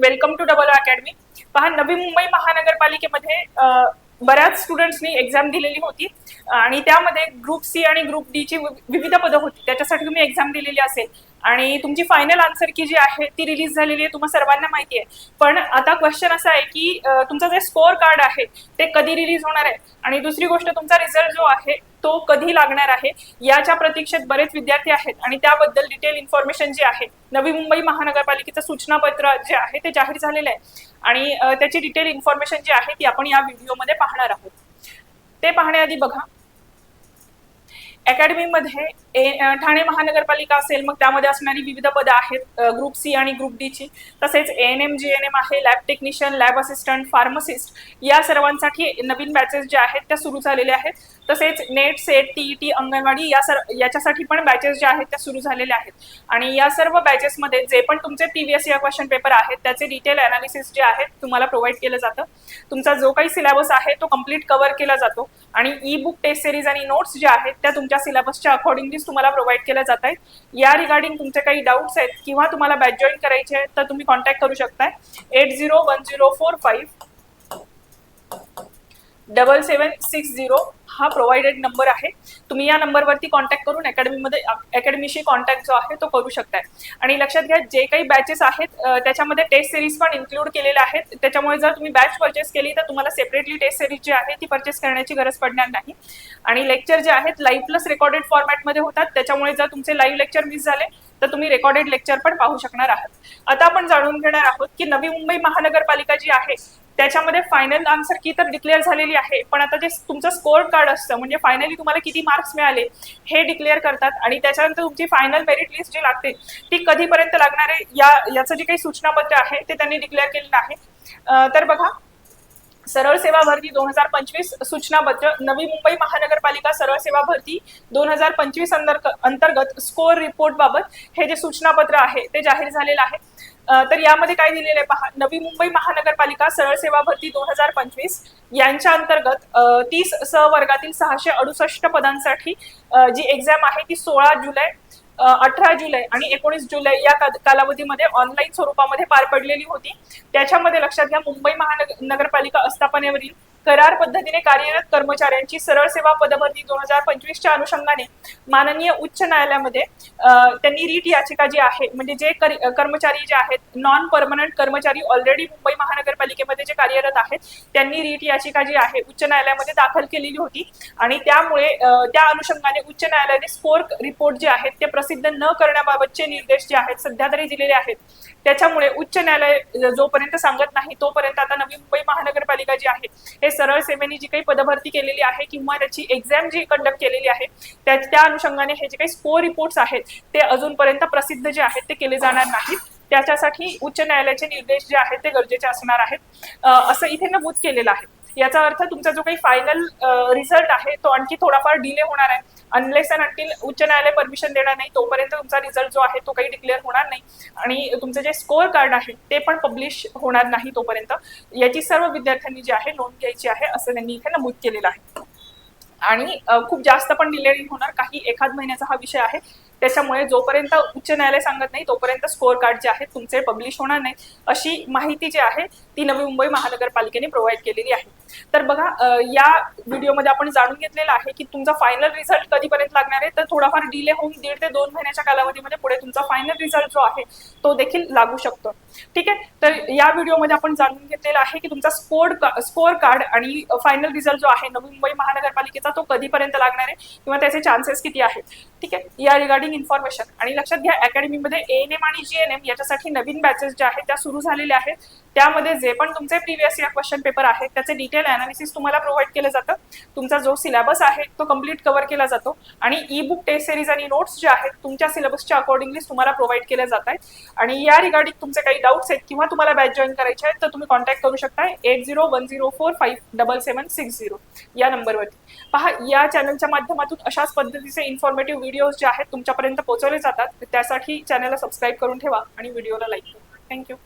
Welcome to double academy. पहा नवी मुंबई महानगरपालिकेमध्ये बऱ्याच स्टुडंट्सनी exam दिलेली होती. आणि त्यामध्ये ग्रुप सी आणि ग्रुप डी ची विविध पदं होती. त्याच्यासाठी तुम्ही एक्झाम दिलेली असेल. आणि तुमची फायनल आन्सर की जी आहे ती रिलीज झालेली आहे तुम्हाला सर्वांना माहिती आहे. पण आता क्वेश्चन असा आहे की तुमचं जे स्कोअर कार्ड आहे ते कधी रिलीज होणार आहे? आणि दुसरी गोष्ट तुमचा रिझल्ट जो आहे तो कधी लागणार आहे? याच्या प्रतीक्षेत बरेच विद्यार्थी आहेत आणि त्याबद्दल डिटेल इन्फॉर्मेशन जी आहे नवी मुंबई महानगरपालिकेचं सूचनापत्र जे आहे ते जाहीर झालेलं आहे. आणि त्याची डिटेल इन्फॉर्मेशन जी आहे ती आपण या व्हिडिओमध्ये पाहणार आहोत. ते पाहण्याआधी बघा. अकॅडमीमध्ये ठाणे महानगरपालिका असेल मग त्यामध्ये असणारी विविध पदं आहेत ग्रुप सी आणि ग्रुप डी ची. तसेच A N M G N M आहे lab technician lab assistant pharmacist या सर्वांसाठी नवीन बॅचेस ज्या आहेत त्या सुरू झालेल्या आहेत. तसेच NET SET T T anganwadi या सर याच्यासाठी पण बॅचेस ज्या आहेत त्या सुरू झालेल्या आहेत. आणि या सर्व बॅचेसमध्ये जे पण तुमचे पीव्हीएस या क्वेश्चन पेपर आहेत त्याचे डिटेल अनालिसिस जे आहेत तुम्हाला प्रोव्हाइड केलं जातं. तुमचा जो काही सिलेबस आहे तो कंप्लीट कव्हर केला जातो. आणि ई बुक टेस्ट सिरीज आणि नोट्स ज्या आहेत त्या तुमच्या सिलेबसच्या सर्व्हिसेस तुम्हाला प्रोव्हाइड केल्या जात आहेत. या रिगार्डिंग तुमचे काही डाऊट्स आहेत किंवा तुम्हाला बॅच जॉईन करायचे आहेत तर तुम्ही कॉन्टॅक्ट करू शकताय. Eight zero one zero four five double seven six zero हा प्रोव्हाइडेड नंबर आहे. तुम्ही या नंबरवरती कॉन्टॅक्ट करून अकॅडमीमध्ये अकॅडमीशी कॉन्टॅक्ट जो आहे तो करू शकताय. आणि लक्षात घ्या जे काही बॅचेस आहेत त्याच्यामध्ये टेस्ट सिरीज पण इन्क्लूड केलेल्या आहेत. त्याच्यामुळे जर तुम्ही बॅच परचेस केली तर तुम्हाला सेपरेटली टेस्ट सिरीज जी आहे ती परचेस करण्याची गरज पडणार नाही. आणि लेक्चर जे आहेत लाईव्ह प्लस रेकॉर्डेड फॉर्मॅटमध्ये होतात. त्याच्यामुळे जर तुमचे लाईव्ह लेक्चर मिस झाले तर तुम्ही रेकॉर्डेड लेक्चर पण पाहू शकणार आहात. आता आपण जाणून घेणार आहोत की नवी मुंबई महानगरपालिका जी आहे त्याच्यामध्ये फायनल आन्सर की तर डिक्लेअर झालेली आहे. पण आता जे तुमचं स्कोअर कार्ड असतं म्हणजे फायनली तुम्हाला किती मार्क्स मिळाले हे डिक्लेअर करतात आणि त्याच्यानंतर तुमची फायनल मेरिट लिस्ट जी लागते ती कधीपर्यंत लागणार आहे या याचं जे काही सूचनापत्र आहे ते त्यांनी डिक्लेअर केलेलं आहे. तर बघा सरळ सेवा भरती दोन हजार पंचवीस सूचनापत्र नवी मुंबई महानगरपालिका सरळ सेवा भरती दोन हजार पंचवीस अंतर्गत स्कोअर रिपोर्ट बाबत हे जे सूचनापत्र आहे ते जाहीर झालेलं आहे. तर यामध्ये काय दिलेलं आहे पहा नवी मुंबई महानगरपालिका सरळ सेवा भरती दोन हजार पंचवीस यांच्या अंतर्गत तीस स वर्गातील सहाशे अडुसष्ट पदांसाठी जी एक्झाम आहे ती सोळा जुलै अठरा जुलै आणि एकोणीस जुलै या कालावधीमध्ये ऑनलाईन स्वरूपामध्ये पार पडलेली होती. त्याच्यामध्ये लक्षात घ्या मुंबई महानगरपालिका आस्थापनेवरील करार पद्धतीने कार्यरत कर्मचाऱ्यांची सरळ सेवा पदभरती दोन हजार पंचवीसच्या अनुषंगाने माननीय उच्च न्यायालयामध्ये त्यांनी रीट याचिका जी आहे म्हणजे जे कर्मचारी जे आहेत नॉन परमनंट कर्मचारी ऑलरेडी मुंबई महानगरपालिकेमध्ये जे कार्यरत आहेत त्यांनी रीट याचिका जी आहे उच्च न्यायालयामध्ये दाखल केलेली होती. आणि त्यामुळे त्या अनुषंगाने उच्च न्यायालयाने स्कोर रिपोर्ट जे आहेत ते प्रसिद्ध न करण्याबाबतचे निर्देश जे आहेत सध्या तरी दिलेले आहेत. त्याच्यामुळे उच्च न्यायालय जोपर्यंत सांगत नाही तोपर्यंत आता नवी मुंबई महानगरपालिका जी आहे हे सरळ सेवेने जी काही पदभरती केलेली आहे किंवा त्याची एक्झाम जी कंडक्ट केलेली आहे त्या त्या अनुषंगाने हे जे काही स्कोर रिपोर्ट्स आहेत ते अजूनपर्यंत प्रसिद्ध जे आहेत ते केले जाणार नाहीत. त्याच्यासाठी उच्च न्यायालयाचे निर्देश जे आहेत ते गरजेचे असणार आहेत. असं इथे नमूद केलेलं आहे. याचा अर्थ तुमचा जो काही फायनल रिझल्ट आहे तो आणखी थोडाफार डिले होणार आहे. अनलेस अँड अंटील उच्च न्यायालय परमिशन देणार नाही तोपर्यंत तुमचा रिझल्ट जो आहे तो काही डिक्लेअर होणार नाही. आणि तुमचं जे स्कोअर कार्ड आहे ते पण पब्लिश होणार नाही तोपर्यंत. याची सर्व विद्यार्थ्यांनी जी आहे नोंद घ्यायची आहे असं त्यांनी इथे नमूद केलेलं आहे. आणि खूप जास्त पण डिले होणार. काही एखाद महिन्याचा हा विषय आहे त्याच्यामुळे जोपर्यंत उच्च न्यायालय सांगत नाही तोपर्यंत स्कोअर कार्ड जे आहेत तुमचे पब्लिश होणार नाही अशी माहिती जी आहे ती नवी मुंबई महानगरपालिकेने प्रोव्हाइड केलेली आहे. तर बघा या व्हिडिओमध्ये आपण जाणून घेतलेलं आहे की तुमचा फायनल रिझल्ट कधीपर्यंत लागणार आहे? तर थोडाफार डिले होऊन दीड ते दोन महिन्याच्या कालावधीमध्ये पुढे तुमचा फायनल रिझल्ट जो आहे तो देखील लागू शकतो. ठीक आहे? तर या व्हिडिओमध्ये आपण जाणून घेतलेला आहे की तुमचा स्कोर स्कोअर कार्ड आणि फायनल रिझल्ट जो आहे नवी मुंबई महानगरपालिकेचा तो कधीपर्यंत लागणार आहे? किंवा त्याचे चान्सेस किती आहेत? ठीक आहे? या रिगार्डिंग इन्फॉर्मेशन आणि लक्षात घ्या अकॅडमीमध्ये ए एन एम आणि जी एन एम याच्यासाठी नवीन बॅचेस ज्या आहेत त्या सुरू झालेल्या आहेत. त्यामध्ये जे पण तुमचे प्रिव्हियस इयर क्वेश्चन पेपर आहेत त्याचे डिटेल अनालिसिस तुम्हाला प्रोव्हाइड केलं जातं. तुमचा जो सिलेबस आहे तो कंप्लीट कव्हर केला जातो. आणि ई बुक टेस्ट सिरीज आणि नोट्स जे आहेत तुमच्या सिलेबसच्या अकॉर्डिंगली तुम्हाला प्रोव्हाइड केल्या जात आहेत. आणि या रिगार्डिंग तुमचे काही डाऊट्स आहेत किंवा तुम्हाला बॅच जॉईन करायचे आहेत तर तुम्ही कॉन्टॅक्ट करू शकता eight zero one zero four five double seven six zero या नंबरवरती पहा या चॅनलच्या माध्यमातून अशाच पद्धतीचे इन्फॉर्मेटिव्ह व्हिडिओज जे आहेत तुमच्या लोकांपर्यंत पोहोचवले जातात. त्यासाठी चॅनलला सबस्क्राईब करून ठेवा आणि व्हिडिओला लाईक करा. थँक्यू